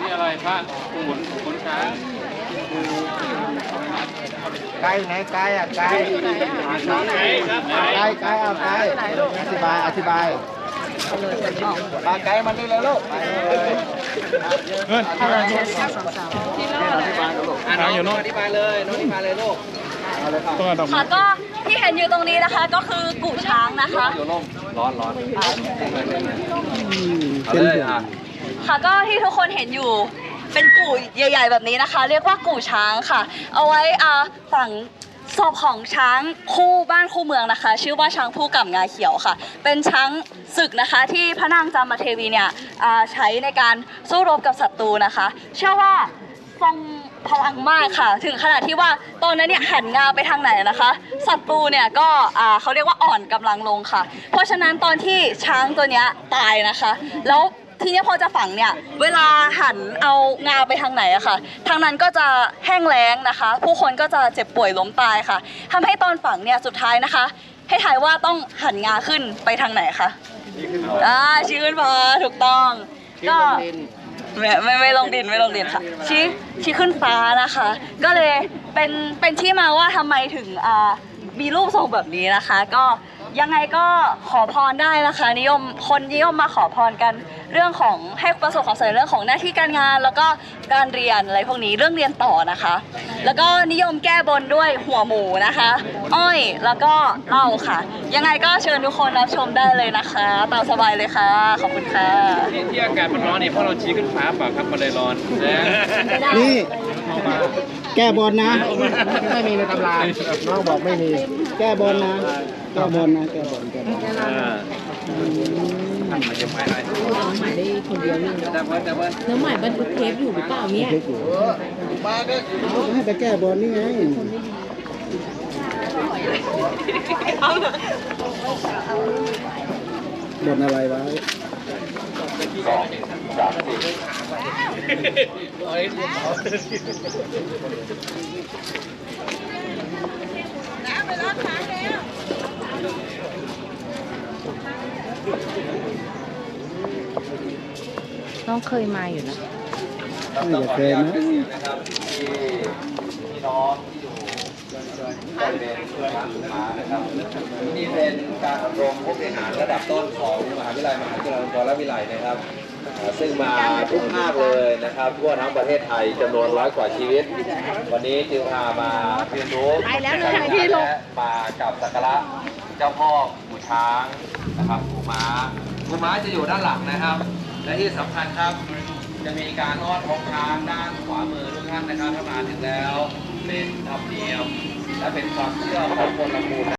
นี่อะไรพระหมุนหมุนช้างไกลไหนไกลอะไกลไกลไกลเอาไกลอธิบายอธิบายมาไกลมันนี่เลยลูก เลยเงินอธิบายกับลูกอะน้องอยู่โน่นอธิบายเลยน้องอธิบายเลยลูกเอาเลยครับค่ะก็ที่เห็นอยู่ตรงนี้นะคะ ก็คือกู่ช้างนะคะอยู่ร่มร้อนร้อนเอาเป็นเลยอะค่ะก็ที่ทุกคนเห็นอยู่เป็นกู่ใหญ่ ๆ แบบนี้นะคะ เรียกว่ากู่ช้างค่ะ เอาไว้อ่าฝัง ศพของช้างคู่บ้านคู่เมืองนะคะ ชื่อว่าช้างผู้กับงาเขียวค่ะ เป็นช้างศึกนะคะที่พระนางจามเทวีเนี่ยอ่าใช้ในการสู้รบกับศัตรูนะคะ เชื่อว่าทรงพลังมากค่ะ ถึงขนาดที่ว่าตอนนั้นเนี่ยหันงาไปทางไหนนะคะศัตรูเนี่ยก็อ่าเขาเรียกว่าอ่อนกำลังลงค่ะ เพราะฉะนั้นตอนที่ช้างตัวเนี้ยตายนะคะ แล้ว ทีเนี้ยพอจะฝังเนี่ยเวลาหันเอางาไปทางไหนอะค่ะทางนั้นก็จะแห้งแล้งนะคะ ผู้คนก็จะเจ็บป่วยล้มตายค่ะทำให้ตอนฝังเนี่ยสุดท้ายนะคะ ให้ถ่ายว่าต้องหันงาขึ้นไปทางไหนคะอ่าชี้ขึ้นฟ้าถูกต้อง ก็ไม่ไม่ไม่ลงดินไม่ลงดินค่ะชี้ชี้ขึ้นฟ้านะคะ ก็เลยเป็นเป็นที่มาว่าทำไมถึงอ่ามีรูปทรงแบบนี้นะคะ ก็ ยังไงก็ขอพรได้นะคะนิยมคนนิยมมาขอพรกันเรื่องของให้ประสบความสำเร็จเรื่องของหน้าที่การงาน แล้วก็การเรียนอะไรพวกนี้เรื่องเรียนต่อนะคะ แล้วก็นิยมแก้บนด้วยหัวหมูนะคะ อ้อยแล้วก็เหล้าค่ะ ยังไงก็เชิญทุกคนรับชมได้เลยนะคะตามสบายเลยค่ะขอบคุณค่ะที่ที่อากาศมันร้อนนี่เพราะเราชี้ขึ้นฟ้าเปล่าครับมันเลยร้อนนะนี่ แก้บนนะ ไม่มีในตำราน้องบอกไม่มี แก้บนนะ แก้บนนะแก้บนแก้บนท่านมาจะไม่ไรน้องหมายได้คนเดียวนี่แต่เพิ่นแต่ว่าน้องหมายบันทึกเทปอยู่หรือเปล่าเนี่ยเช็คอยู่ให้ไปแก้บนนี่ไงบนอะไรวะน้อง เคยมาอยู่นะน่าจะเคยนะนะครับที่พี่น้องที่อยู่บริเวณเพื่อนหานะครับนี่เป็นการอบรมผู้บริหารระดับต้นของมหาวิทยาลัยมหาจุฬาลงกรณราชวิทยาลัยนะครับเอ่อซึ่งมาทุกภาคเลยนะครับทั่วทั้งประเทศไทยจำนวนร้อยกว่าชีวิต วันนี้จึงพามาเรียนรู้ไปแล้วนะการพี่ลงและมากับสักการะ เจ้าพ่อหมูช้างนะครับหมูม้าหมูม้าจะอยู่ด้านหลังนะครับ และที่สำคัญครับจะมีการอ้อนท้องช้างด้านขวามือทุกท่านนะครับถ้ามาถึงแล้วเป็นธรรมเนียมและเป็นความเชื่อของคนละมูล